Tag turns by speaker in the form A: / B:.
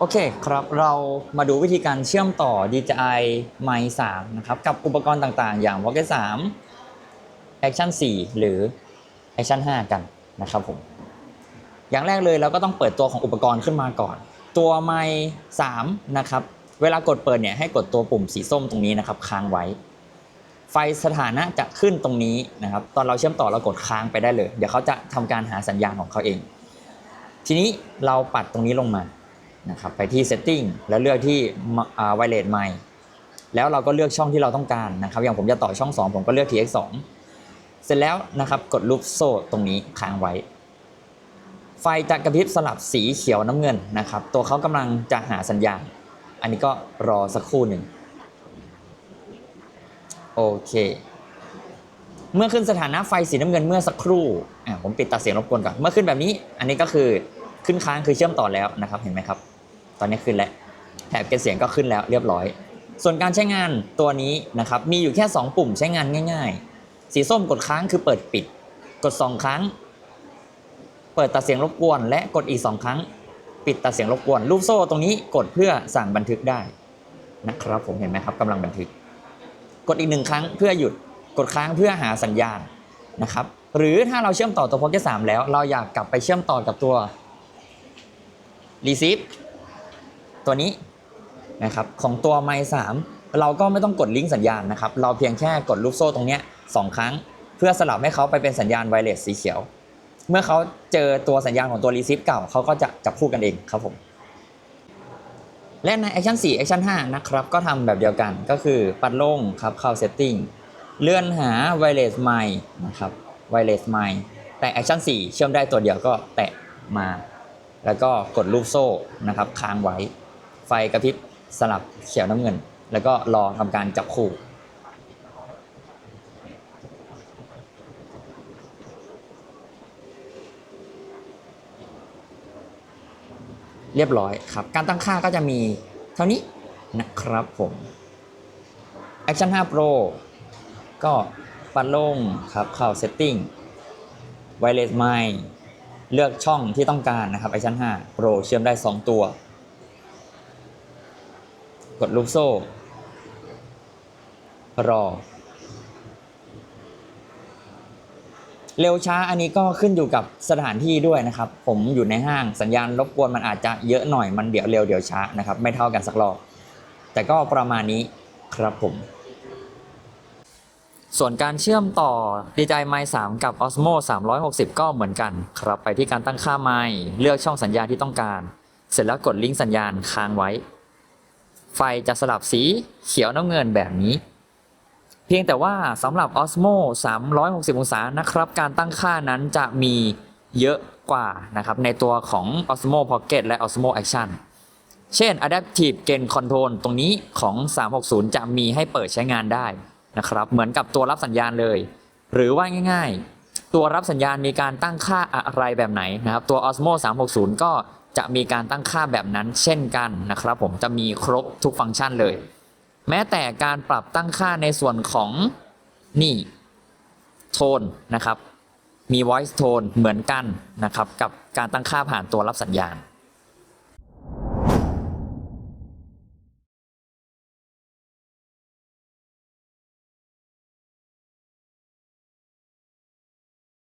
A: โอเคครับเรามาดูวิธีการเชื่อมต่อ DJI Mic 3นะครับกับอุปกรณ์ต่างๆ อย่าง Pocket 3 Action 4 หรือ Action 5 กันนะครับผมอย่างแรกเลยเราก็ต้องเปิดตัวของอุปกรณ์ขึ้นมาก่อน ตัว Mic 3นะครับเวลากดเปิดเนี่ยให้กดตัวปุ่มสีส้มตรงนี้นะครับค้างไว้ ไฟสถานะจะขึ้นตรงนี้นะครับตอนเราเชื่อมต่อเรากดค้างไปได้เลย เดี๋ยวเขาจะทำการหาสัญญาณของเขาเอง ทีนี้เราปัดตรงนี้ลงมา นะครับไปที่ setting แล้วเลือกที่ไวเลสไมแล้วเราก็เลือกช่องที่เราต้องการนะครับ อย่างผมจะต่อช่อง 2 ผมก็เลือก tx 2เสร็จแล้วนะครับกดลูปโซ่ตรงนี้ค้างไว้ ไฟจะกระพริบสลับสีเขียวน้ำเงินนะครับ ตัวเขากำลังจะหาสัญญาณ อันนี้ก็รอสักครู่หนึ่งโอเค เมื่อขึ้นสถานะไฟสีน้ำเงินเมื่อสักครู่อะผมปิดตัดเสียงรบกวนก่อน เมื่อขึ้นแบบนี้ อันนี้ก็คือขึ้นค้างคือเชื่อมต่อแล้วนะครับ เห็นไหมครับ ตอนนี้ขึ้นแล้วแถบเก็บเสียงก็ขึ้นแล้วเรียบร้อย ส่วนการใช้งานตัวนี้นะครับมีอยู่แค่ 2 ปุ่มใช้งานง่าย ๆ สีส้มกดค้างคือเปิดปิด กด 2 ครั้ง เปิดตัดเสียงรบกวน และกดอีก 2 ครั้ง ปิดตัดเสียงรบกวนรูปโซ่ตรงนี้กดเพื่อสั่งบันทึกได้นะครับผมเห็นไหมครับกำลังบันทึก กดอีกหนึ่งครั้งเพื่อหยุดกดค้างเพื่อหาสัญญาณนะครับหรือถ้าเราเชื่อมต่อตัว Pocket 3แล้ว เราอยากกลับไปเชื่อมต่อกับตัว receive ตัวนี้นะครับของตัว m i 3เราก็ไม่ต้องกดลิงก์สัญญาณนะครับ เราเพียงแค่กดลูกโซ่ตรงเนี้ยสองครั้ง เพื่อสลับให้เขาไปเป็นสัญญาณไวเลสสีเขียว เมื่อเขาเจอตัวสัญญาณของตัว receive เก่าเขาก็จะจับคู่กันเองครับผมและใน Action 4 Action 5 นะครับ ก็ทำแบบเดียวกันก็คือปัดลงครับเข้า Setting เลื่อนหา Wireless m i นะครับ Wireless m i แต่ Action 4 เชื่อมได้ตัวเดียวก็แตะมา แล้วก็กดลูกโซ่นะครับค้างไว้ ไฟกระพริบสลับเขียวน้ำเงิน แล้วก็รอทำการจับคู่เรียบร้อยครับ การตั้งค่าก็จะมีเท่านี้นะครับผม Action 5 Pro ก็ปัดลงครับเข้า Setting Wireless Mic เลือกช่องที่ต้องการนะครับ Action 5 Pro เชื่อมได้ 2 ตัว กดลูกโซ่ รอ เร็วช้าอันนี้ก็ขึ้นอยู่กับสถานที่ด้วยนะครับ ผมอยู่ในห้างสัญญาณรบกวนมันอาจจะเยอะหน่อยมันเดี๋ยวเร็วเดี๋ยวช้านะครับ ไม่เท่ากันสักรอบ แต่ก็ประมาณนี้ครับผม ส่วนการเชื่อมต่อ DJI m i 3กับ Osmo 360 ก็เหมือนกันครับไปที่การตั้งค่าไมค์เลือกช่องสัญญาณที่ต้องการ เสร็จแล้วกดลิงก์สัญญาณค้างไว้ ไฟจะสลับสีเขียวน้ำเงินแบบนี้ เพียงแต่ว่าสำหรับ Osmo 360 องศานะครับการตั้งค่านั้นจะมีเยอะกว่านะครับในตัวของ Osmo Pocket และ Osmo Action เช่น Adaptive Gain Control ตรงนี้ของ 360 จะมีให้เปิดใช้งานได้นะครับ เหมือนกับตัวรับสัญญาณเลย หรือว่าง่าย ๆ ตัวรับสัญญาณมีการตั้งค่าอะไรแบบไหนนะครับ ตัว Osmo 360 ก็ จะมีการตั้งค่าแบบนั้นเช่นกันนะครับ ผมจะมีครบทุกฟังก์ชันเลย แม้แต่การปรับตั้งค่าในส่วนของนี่โทนนะครับ มี voice tone เหมือนกันนะครับ กับการตั้งค่าผ่านตัวรับสัญญาณ